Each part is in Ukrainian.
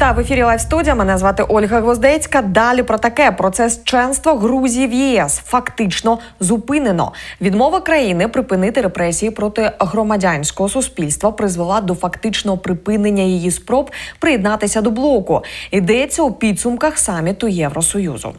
Вітаю в ефірі Лайв студія. Мене звати Ольга Гвоздецька. Далі про таке процес членства Грузії в ЄС фактично зупинено. Відмова країни припинити репресії проти громадянського суспільства призвела до фактичного припинення її спроб приєднатися до блоку. Йдеться у підсумках саміту Євросоюзу.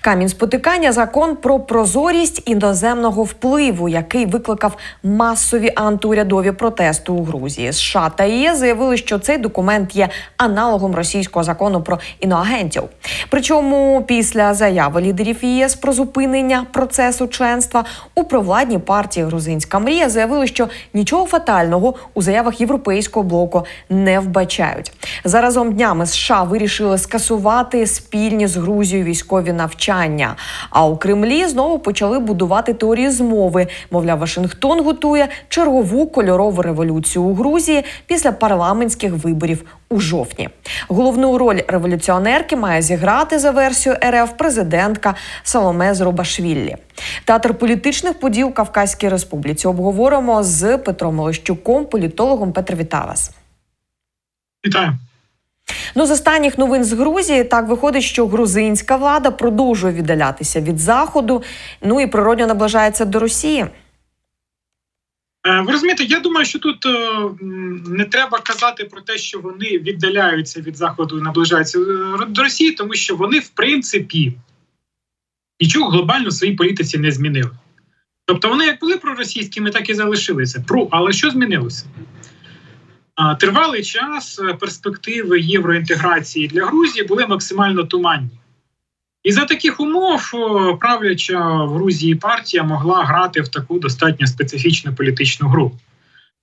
Камінь спотикання закон про прозорість іноземного впливу, який викликав масові антиурядові протести у Грузії. США та ЄС заявили, що цей документ є аналогом російського закону про іноагентів. Причому після заяви лідерів ЄС про зупинення процесу членства у провладній партії Грузинська мрія заявили, що нічого фатального у заявах європейського блоку не вбачають. Заразом днями США вирішили скасувати спільні з Грузією військові навчання. А у Кремлі знову почали будувати теорії змови. Мовляв, Вашингтон готує чергову кольорову революцію у Грузії після парламентських виборів у жовтні. Головну роль революціонерки має зіграти за версією РФ президентка Соломе Зрубашвіллі. Театр політичних подій у Кавказькій Республіці обговоримо з Петром Олещуком, політологом Петр Вітаю вас. Вітаю. Ну, з останніх новин з Грузії так виходить, що грузинська влада продовжує віддалятися від заходу, ну і природньо наближається до Росії. Е, Ви розумієте, я думаю, що тут е, не треба казати про те, що вони віддаляються від заходу і наближаються е, до Росії, тому що вони, в принципі, нічого глобально в своїй політиці не змінили. Тобто вони як були проросійськими, так і залишилися. Про, але що змінилося? Тривалий час перспективи євроінтеграції для Грузії були максимально туманні. І за таких умов правляча в Грузії партія могла грати в таку достатньо специфічну політичну гру.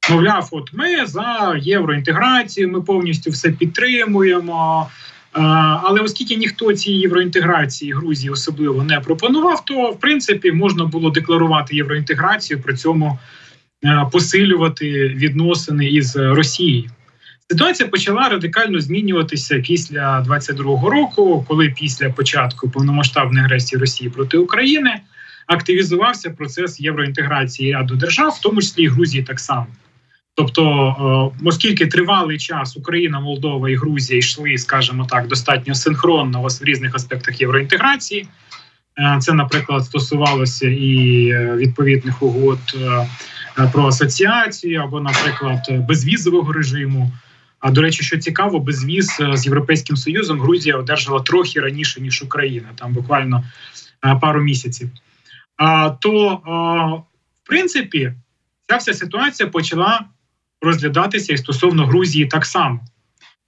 Мовляв, от ми за євроінтеграцію, ми повністю все підтримуємо. Е, Але оскільки ніхто цієї євроінтеграції Грузії особливо не пропонував, то в принципі можна було декларувати євроінтеграцію, при цьому е, посилювати відносини із Росією. Ситуація почала радикально змінюватися після 22-го року, коли після початку повномасштабної агресії Росії проти України активізувався процес євроінтеграції ряду держав, в тому числі і Грузії так само. Тобто, е, оскільки тривалий час Україна, Молдова і Грузія йшли, скажімо так, достатньо синхронно в різних аспектах євроінтеграції. Е, Це, наприклад, стосувалося і е, відповідних угод про асоціацію або, наприклад, безвізового режиму. А до речі, що цікаво, безвіз е, з Європейським Союзом Грузія одержала трохи раніше ніж Україна, там буквально е, пару місяців. А, То, е, в принципі, ця вся ситуація почала розглядатися і стосовно Грузії так само.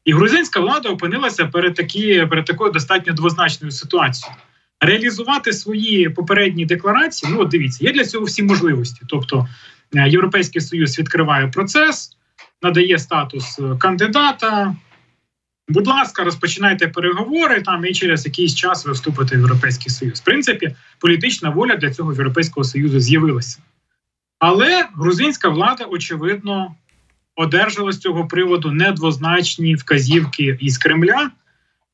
І грузинська влада опинилася перед такі, перед такою достатньо двозначною ситуацією. Реалізувати свої попередні декларації. Ну, от дивіться, є для цього всі можливості. Тобто, Європейський Союз відкриває процес, надає статус е, кандидата. Будь ласка, розпочинайте переговори там і через якийсь час ви вступите в Європейський Союз. В принципі, політична воля для цього Європейського Союзу з'явилася. Але грузинська влада, очевидно, одержала з цього приводу недвозначні вказівки із Кремля,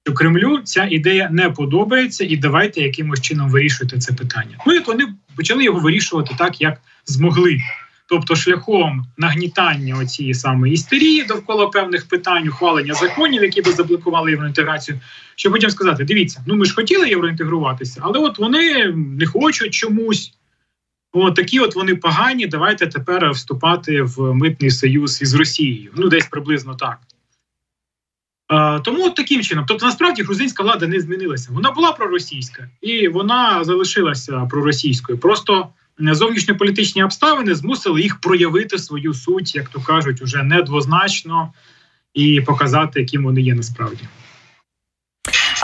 що Кремлю ця ідея не подобається, і давайте якимось чином вирішувати це питання. Ну і вони почали його вирішувати так, як змогли. Тобто, шляхом нагнітання цієї самої істерії довкола певних питань, ухвалення законів, які би заблокували євроінтеграцію, щоб потім сказати: дивіться, ну ми ж хотіли євроінтегруватися, але от вони не хочуть чомусь. От такі от вони погані. Давайте тепер вступати в митний союз із Росією. Ну, десь приблизно так. Е, тому от таким чином, тобто, насправді грузинська влада не змінилася. Вона була проросійська і вона залишилася проросійською. Просто зовнішньополітичні обставини змусили їх проявити свою суть, як то кажуть, уже недвозначно і показати, яким вони є насправді.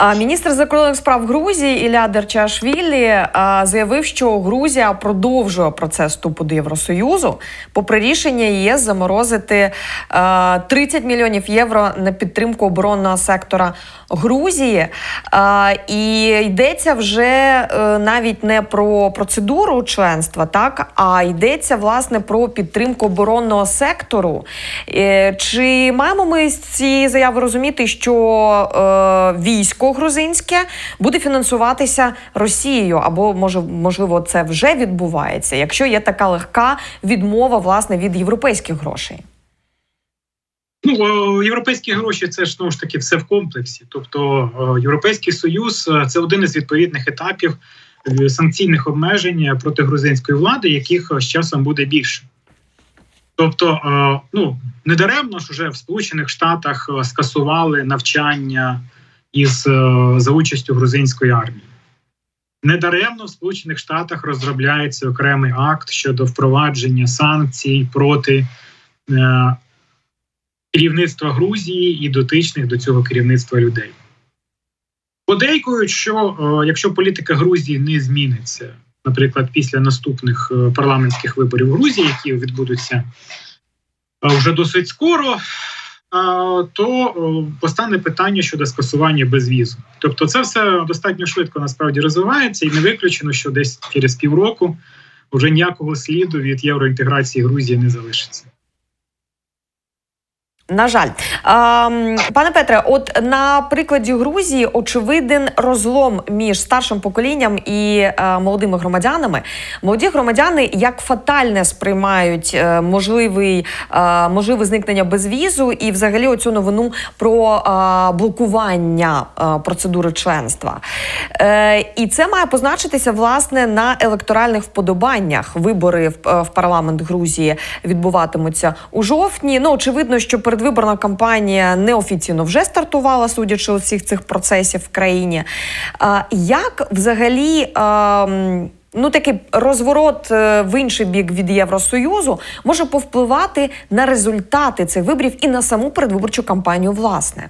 Міністр закордонних справ Грузії Ілля Дерчашвілі заявив, що Грузія продовжує процес вступу до Євросоюзу, попри рішення ЄС заморозити а, 30 мільйонів євро на підтримку оборонного сектора Грузії. І йдеться вже е, навіть не про процедуру членства, так а йдеться власне про підтримку оборонного сектору. Е, Чи маємо ми з цієї заяви розуміти, що е, військо грузинське буде фінансуватися Росією, або може можливо це вже відбувається, якщо є така легка відмова власне від європейських грошей? Ну Ну, е, європейські гроші це ж знову ж таки все в комплексі. Тобто, е, Європейський Союз е, це один із відповідних етапів санкційних обмежень проти грузинської влади, яких з часом буде більше. Тобто, ну недаремно ж уже в Сполучених Штатах скасували навчання із е, за участю грузинської армії. Недаремно в Сполучених Штатах розробляється окремий акт щодо впровадження санкцій проти е, керівництва Грузії і дотичних до цього керівництва людей. Подейкують, що е, якщо політика Грузії не зміниться, наприклад, після наступних е, парламентських виборів Грузії, які відбудуться е, вже досить скоро, то е, постане питання щодо скасування безвізу. Тобто, це все достатньо швидко насправді розвивається, і не виключено, що десь через півроку вже ніякого сліду від євроінтеграції Грузії не залишиться. На жаль, Ем, пане Петре, от на прикладі Грузії очевиден розлом між старшим поколінням і е, молодими громадянами. Молоді громадяни як фатальне сприймають е, можливий, е, можливе зникнення безвізу і взагалі оцю новину про блокування процедури членства. І це має позначитися власне на електоральних вподобаннях. Вибори в парламент Грузії відбуватимуться у жовтні. Ну очевидно, що передвиборна кампанія неофіційно вже стартувала, судячи з усіх цих процесів в країні. Як взагалі? Ну, такий розворот е, в інший бік від Євросоюзу може повпливати на результати цих виборів і на саму передвиборчу кампанію, власне.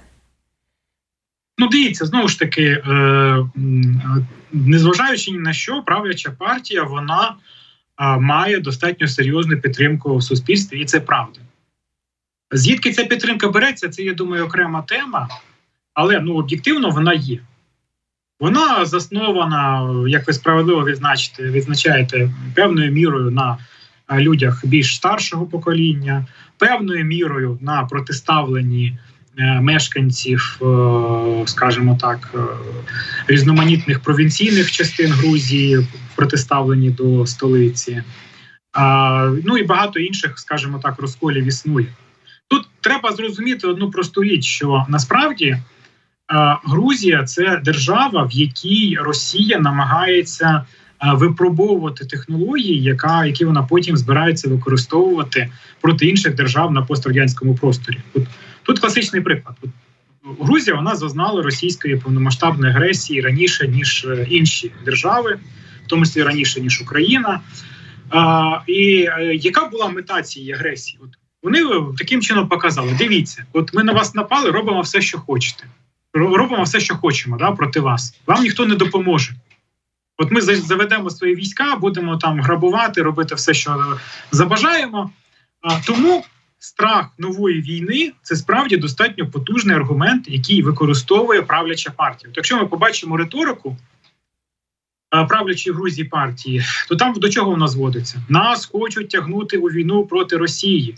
Ну, дивіться, знову ж таки, е, незважаючи ні на що, правляча партія вона е, має достатньо серйозну підтримку в суспільстві, і це правда. Звідки ця підтримка береться, це, я думаю, окрема тема, але ну, об'єктивно вона є. Вона заснована, як ви справедливо відзначите, відзначаєте, певною мірою на е, людях більш старшого покоління, певною мірою на протиставленні е, мешканців, е, скажімо так, різноманітних провінційних частин Грузії, протиставлені до столиці. Ну і багато інших, скажімо так, розколів існує. Тут треба зрозуміти одну просту річ, що насправді е, Грузія це держава, в якій Росія намагається е, випробовувати технології, яка, які вона потім збирається використовувати проти інших держав на пострадянському просторі. От, тут класичний приклад. От, Грузія вона зазнала російської повномасштабної агресії раніше ніж е, інші держави, в тому числі раніше ніж Україна. А, і е, яка була мета цієї агресії? От вони таким чином показали: дивіться, от ми на вас напали, робимо все, що хочете. Робимо все, що хочемо, да, проти вас. Вам ніхто не допоможе. От ми заведемо свої війська, будемо там грабувати, робити все, що е, забажаємо. А, тому страх нової війни це справді достатньо потужний аргумент, який використовує правляча партія. От якщо ми побачимо риторику е, правлячої Грузії партії, то там до чого вона зводиться? Нас хочуть тягнути у війну проти Росії.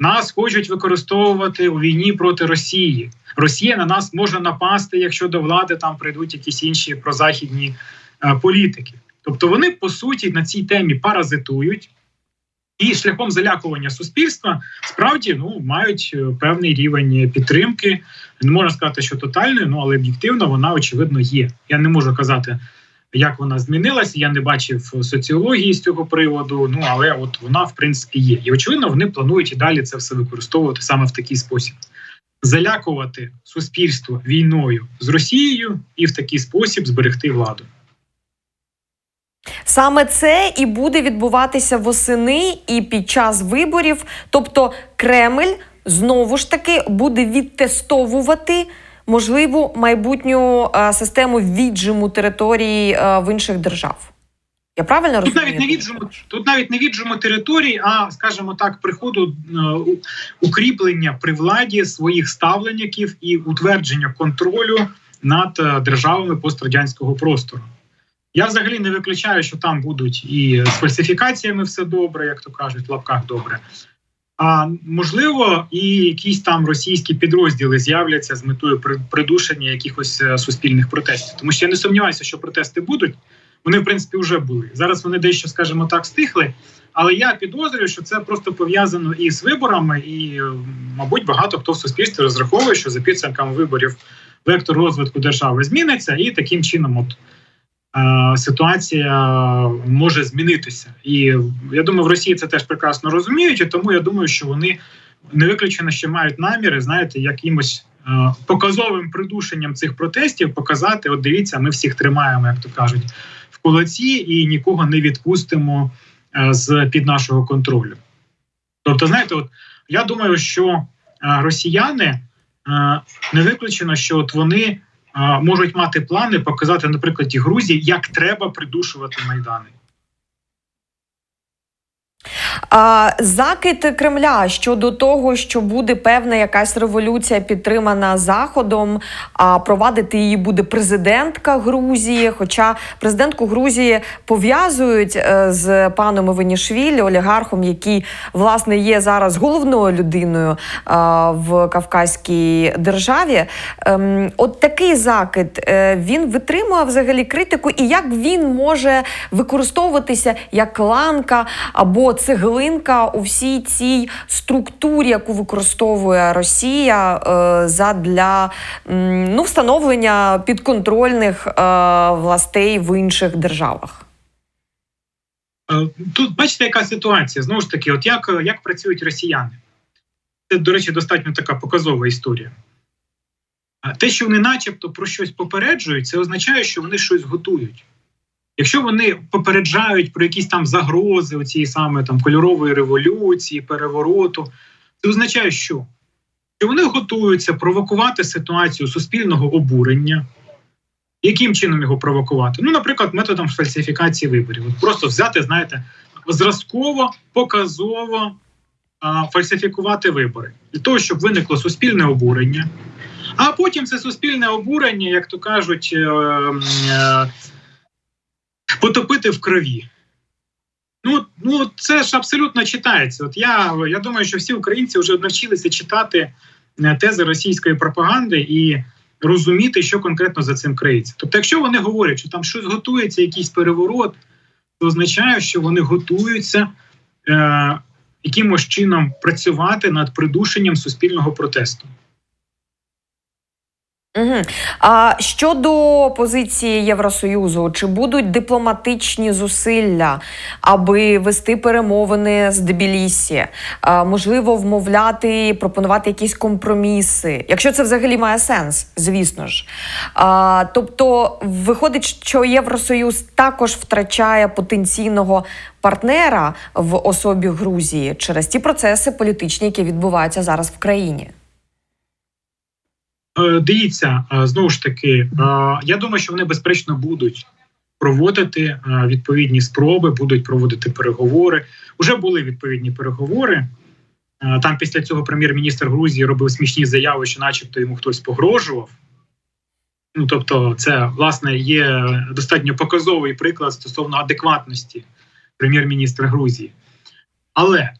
Нас хочуть використовувати у війні проти Росії. Росія на нас може напасти, якщо до влади там прийдуть якісь інші прозахідні е, політики. Тобто вони по суті на цій темі паразитують і шляхом залякування суспільства справді ну мають е, певний рівень підтримки. Не можна сказати, що тотальної, ну але об'єктивно вона очевидно є. Я не можу казати, як вона змінилася. Я не бачив соціології з цього приводу. Ну але от вона в принципі є. І очевидно, вони планують і далі це все використовувати саме в такий спосіб. Залякувати суспільство війною з Росією і в такий спосіб зберегти владу. Саме це і буде відбуватися восени і під час виборів. Тобто Кремль знову ж таки буде відтестовувати можливу майбутню е, систему віджиму території е, в інших держав. Я правильно Тут розумію? навіть не віджимо, тут навіть не віджимо територій, а скажімо так, приходу е, укріплення при владі своїх ставленників і утвердження контролю над державами пострадянського простору. Я взагалі не виключаю, що там будуть і з фальсифікаціями все добре, як то кажуть, в лапках добре. А можливо, і якісь там російські підрозділи з'являться з метою при- придушення якихось е, суспільних протестів. Тому що я не сумніваюся, що протести будуть. Вони, в принципі, вже були. Зараз вони дещо, скажімо так, стихли, Але я підозрюю, що це просто пов'язано і з виборами, і, мабуть, багато хто в суспільстві розраховує, що за підсумками виборів вектор розвитку держави зміниться, і таким чином, от ситуація може змінитися. І я думаю, в Росії це теж прекрасно розуміють, і тому я думаю, що вони не виключено, що мають наміри, знаєте, якимось е, показовим придушенням цих протестів показати: от дивіться, ми всіх тримаємо, як то кажуть, в кулаці, і нікого не відпустимо е, з під нашого контролю. Тобто, знаєте, от я думаю, що е, росіяни е, не виключено, що от вони е, можуть мати плани показати, наприклад, і Грузії, як треба придушувати майдани. Закид Кремля щодо того, що буде певна якась революція підтримана Заходом, а провадити її буде президентка Грузії. Хоча президентку Грузії пов'язують е, з паном Іванішвілі, олігархом, який власне є зараз головною людиною в Кавказькій державі. Ем, от такий закид е, він витримує взагалі критику, і як він може використовуватися як ланка або цеглинка у всій цій структурі, яку використовує Росія е, задля ну, встановлення підконтрольних е, властей в інших державах. Е, Тут бачите, яка ситуація. Знову ж таки, от як, як працюють росіяни. Це, до речі, достатньо така показова історія. Те, що вони начебто про щось попереджують, це означає, що вони щось готують. Якщо вони попереджають про якісь там загрози цієї саме там кольорової революції, перевороту, це означає, що? Що вони готуються провокувати ситуацію суспільного обурення. Яким чином його провокувати? Ну, наприклад, методом фальсифікації виборів. От просто взяти, знаєте, зразково, показово а, фальсифікувати вибори для того, щоб виникло суспільне обурення. А потім це суспільне обурення, як то кажуть, е, е, потопити в крові. Ну, ну це ж абсолютно читається. От я, я думаю, що всі українці вже навчилися читати е, тези російської пропаганди і розуміти, що конкретно за цим криється. Тобто, якщо вони говорять, що там щось готується, якийсь переворот, це означає, що вони готуються е, якимось чином працювати над придушенням суспільного протесту. Угу. А щодо позиції Євросоюзу, чи будуть дипломатичні зусилля, аби вести перемовини з Тбілісі? А, можливо, вмовляти, пропонувати якісь компроміси, якщо це взагалі має сенс, звісно ж. А, тобто, виходить, що Євросоюз також втрачає потенційного партнера в особі Грузії через ті процеси політичні, які відбуваються зараз в країні. Е, Дивіться, е, знову ж таки, е, я думаю, що вони безперечно будуть проводити відповідні спроби, будуть проводити переговори. Уже були відповідні переговори. Там після цього прем'єр-міністр Грузії робив смішні заяви, що, начебто, йому хтось погрожував. Ну тобто, це власне є достатньо показовий приклад стосовно адекватності прем'єр-міністра Грузії. Але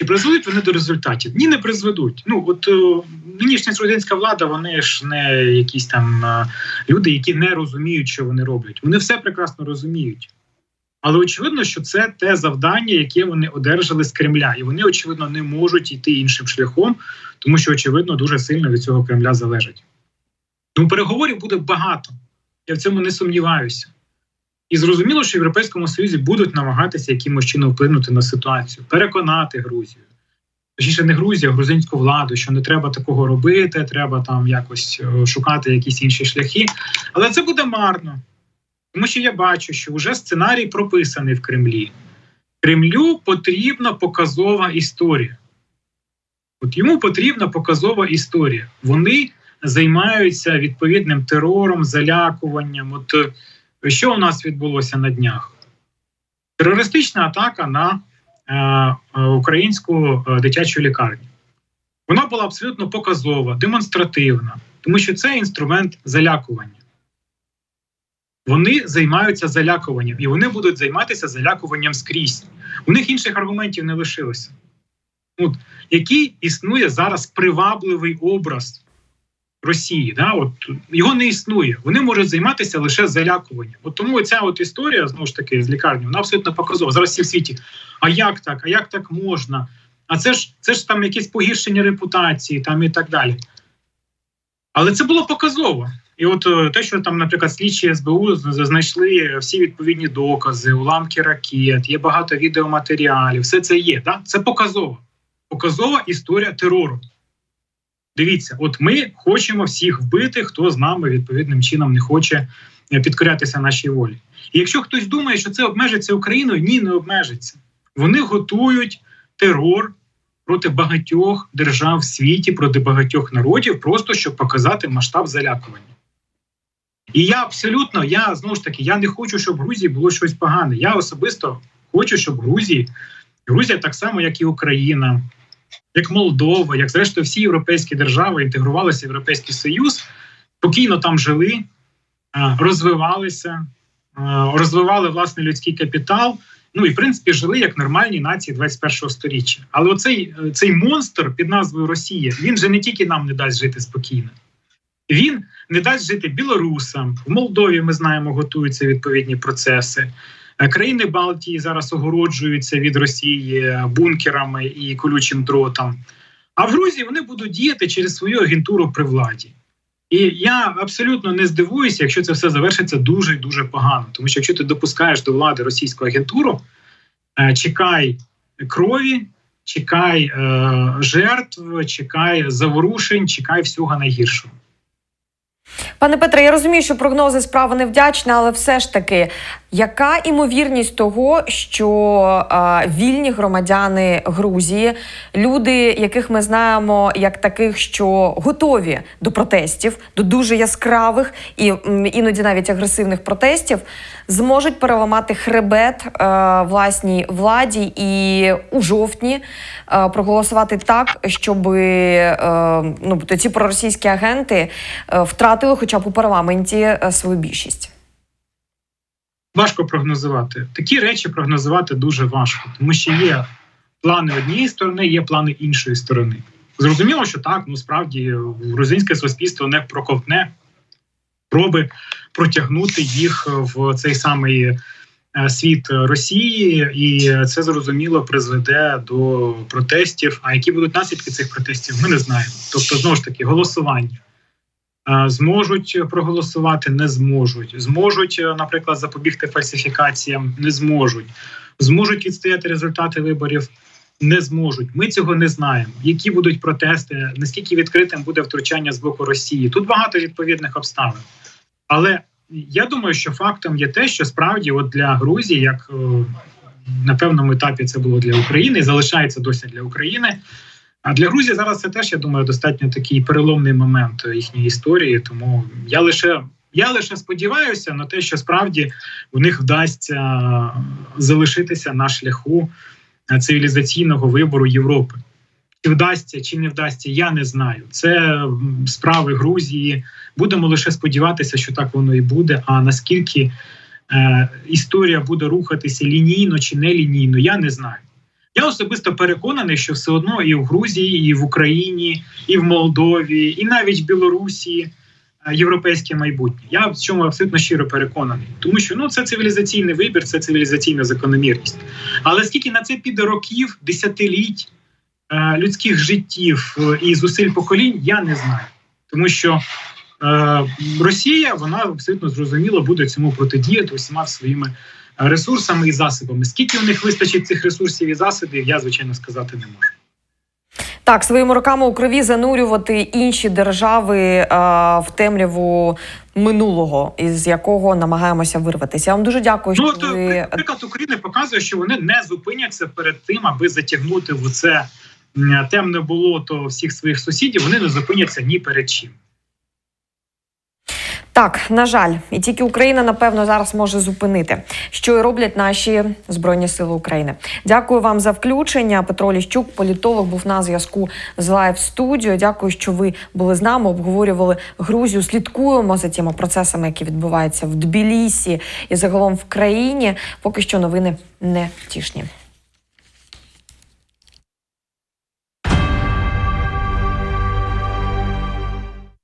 чи призведуть вони до результатів? Ні, не призведуть. Ну от е, нинішня грузинська влада, вони ж не якісь там е, люди, які не розуміють, що вони роблять. Вони все прекрасно розуміють. Але очевидно, що це те завдання, яке вони одержали з Кремля, і вони, очевидно, не можуть йти іншим шляхом, тому що, очевидно, дуже сильно від цього Кремля залежить. Тому переговорів буде багато. Я в цьому не сумніваюся. І зрозуміло, що в Європейському Союзі будуть намагатися якимось чином вплинути на ситуацію, переконати Грузію. Точніше, не Грузію, а грузинську владу, що не треба такого робити, треба там якось е, шукати якісь інші шляхи. Але це буде марно. Тому що я бачу, що вже сценарій прописаний в Кремлі. Кремлю потрібна показова історія. От йому потрібна показова історія. Вони займаються відповідним терором, залякуванням. От що у нас відбулося на днях? Терористична атака на е, е, українську е, дитячу лікарню. Вона була абсолютно показова, демонстративна, тому що це інструмент залякування. Вони займаються залякуванням, і вони будуть займатися залякуванням скрізь. У них інших аргументів не лишилося. От, який існує зараз привабливий образ Росії. Да? От його не існує. Вони можуть займатися лише залякуванням. От тому ця от історія знову ж таки з лікарні, вона абсолютно показова. Зараз всі в світі. А як так? А як так можна? А це ж це ж там якесь погіршення репутації, там і так далі. Але це було показово. І от е, те, що там, наприклад, слідчі СБУ знайшли всі відповідні докази, уламки ракет, є багато відеоматеріалів, все це є. Да? Це показово. Показова історія терору. Дивіться, от ми хочемо всіх вбити, хто з нами відповідним чином не хоче е, підкорятися нашій волі. І якщо хтось думає, що це обмежиться Україною, ні, не обмежиться. Вони готують терор проти багатьох держав в світі, проти багатьох народів, просто щоб показати масштаб залякування. І я абсолютно, я знову ж таки, я не хочу, щоб в Грузії було щось погане. Я особисто хочу, щоб Грузії, Грузія так само, як і Україна, як Молдова, як зрештою всі європейські держави інтегрувалися в Європейський Союз, спокійно там жили, розвивалися, розвивали власний людський капітал. Ну і в принципі жили як нормальні нації 21-го сторіччя. Але оцей е, цей монстр під назвою Росія він же не тільки нам не дасть жити спокійно, він не дасть жити білорусам. В Молдові ми знаємо, готуються відповідні процеси. Е, Країни Балтії зараз огороджуються від Росії бункерами і колючим дротом. А в Грузії вони будуть діяти через свою агентуру при владі. І я абсолютно не здивуюся, якщо це все завершиться дуже дуже погано. Тому що якщо ти допускаєш до влади російську агентуру, е, чекай крові, чекай е, жертв, чекай заворушень, чекай всього найгіршого. Пане Петре, я розумію, що прогнози справа невдячна, але все ж таки, яка імовірність того, що е, вільні громадяни Грузії, люди, яких ми знаємо як таких, що готові до протестів, до дуже яскравих і іноді навіть агресивних протестів, зможуть переламати хребет е, власній владі і у жовтні е, проголосувати так, щоб е, ну, тобто ці проросійські агенти е, втратили хоча б у парламенті е, свою більшість. Важко прогнозувати. Такі речі прогнозувати дуже важко, тому що є плани однієї сторони, є плани іншої сторони. Зрозуміло, що так, ну справді грузинське суспільство не проковтне спроби протягнути їх в цей самий е, світ Росії, і це зрозуміло призведе до протестів. А які будуть наслідки цих протестів, ми не знаємо. Тобто, знову ж таки, голосування. Е, Зможуть проголосувати, не зможуть. Зможуть, е, наприклад, запобігти фальсифікаціям, не зможуть. Зможуть відстояти результати виборів, не зможуть. Ми цього не знаємо. Які будуть протести, наскільки відкритим буде втручання з боку Росії? Тут багато відповідних обставин. Але я думаю, що фактом є те, що справді, от для Грузії, як е, на певному етапі це було для України, і залишається досі для України. А для Грузії зараз це теж, я думаю, достатньо такий переломний момент їхньої історії. Тому я лише я лише сподіваюся на те, що справді у них вдасться залишитися на шляху цивілізаційного вибору Європи. Чи вдасться, чи не вдасться, я не знаю. Це справи Грузії. Будемо лише сподіватися, що так воно і буде. А наскільки е, історія буде рухатися лінійно чи не лінійно, я не знаю. Я особисто переконаний, що все одно і в Грузії, і в Україні, і в Молдові, і навіть в Білорусі е, європейське майбутнє. Я в цьому абсолютно щиро переконаний, тому що ну це цивілізаційний вибір, це цивілізаційна закономірність. Але скільки на це піде років, десятиліть е, людських життів е, і зусиль поколінь, я не знаю, тому що. Росія вона абсолютно зрозуміло буде цьому протидіяти усіма своїми ресурсами і засобами. Скільки у них вистачить цих ресурсів і засобів, я звичайно сказати не можу. Так, своїми руками у крові занурювати інші держави е, в темряву минулого, із якого намагаємося вирватися. Я вам дуже дякую, що Ну то ви приклад України показує, що вони не зупиняться перед тим, аби затягнути в це темне болото всіх своїх сусідів. Вони не зупиняться ні перед чим. Так, на жаль, і тільки Україна, напевно, зараз може зупинити, що і роблять наші збройні сили України. Дякую вам за включення. Петро Ліщук, політолог, був на зв'язку з Live Studio. Дякую, що ви були з нами. Обговорювали Грузію. Слідкуємо за тими процесами, які відбуваються в Тбілісі і загалом в країні. Поки що новини не втішні.